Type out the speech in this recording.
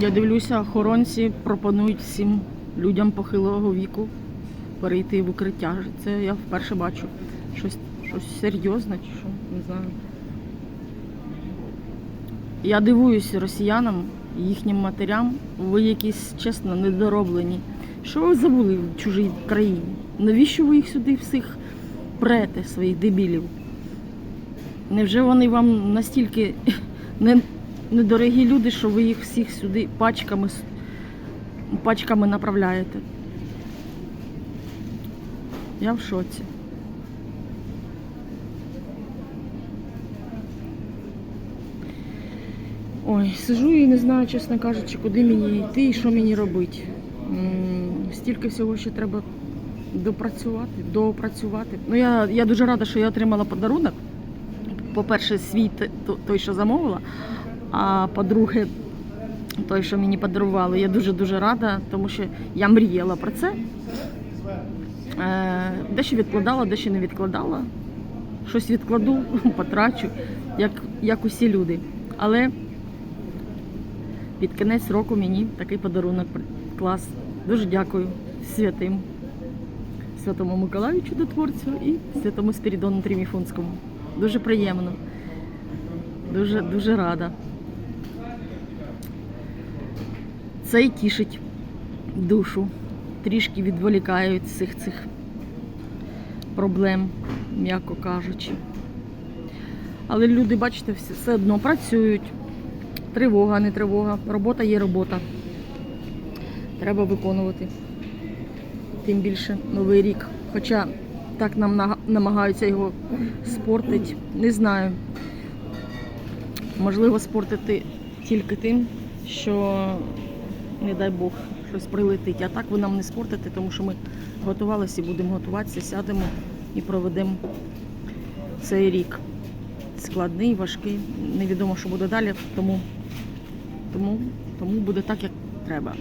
Я дивлюся, охоронці пропонують всім людям похилого віку перейти в укриття. Це я вперше бачу. Щось, щось серйозне чи що, не знаю. Я дивуюся росіянам, їхнім матерям. Ви якісь чесно недороблені. Що ви забули в чужій країні? Навіщо ви їх сюди всіх прете, своїх дебілів? Невже вони вам настільки не, недорогі люди, що ви їх всіх сюди пачками, пачками направляєте? Я в шоці. Ой, сижу і не знаю, чесно кажучи, куди мені йти і що мені робити. Стільки всього ще треба допрацювати, доопрацювати. Ну, я, я дуже рада, що я отримала подарунок. По-перше, свій той, що замовила, а по-друге, той, що мені подарували. Я дуже-дуже рада, тому що я мріяла про це. Е, Дещо відкладала, дещо не відкладала. Щось відкладу, потрачу, як, як усі люди. Але під кінець року мені такий подарунок. Клас. Дуже дякую святим. Святому Миколаю Чудотворцю і святому Спірідону Тріміфунському. Дуже приємно. Дуже, дуже рада. Це і тішить душу. Трішки відволікають з цих цих проблем, м'яко кажучи. Але люди, бачите, все одно працюють. Тривога, не тривога. Робота є робота. Треба виконувати. Тим більше новий рік. Хоча так нам намагаються його спортити. Не знаю. Можливо, спортити тільки тим, що, не дай Бог, щось прилетить. А так ви нам не спортите, тому що ми готувалися і будемо готуватися, сядемо і проведемо цей рік. Складний, важкий. Невідомо, що буде далі, тому, тому, тому буде так, як треба.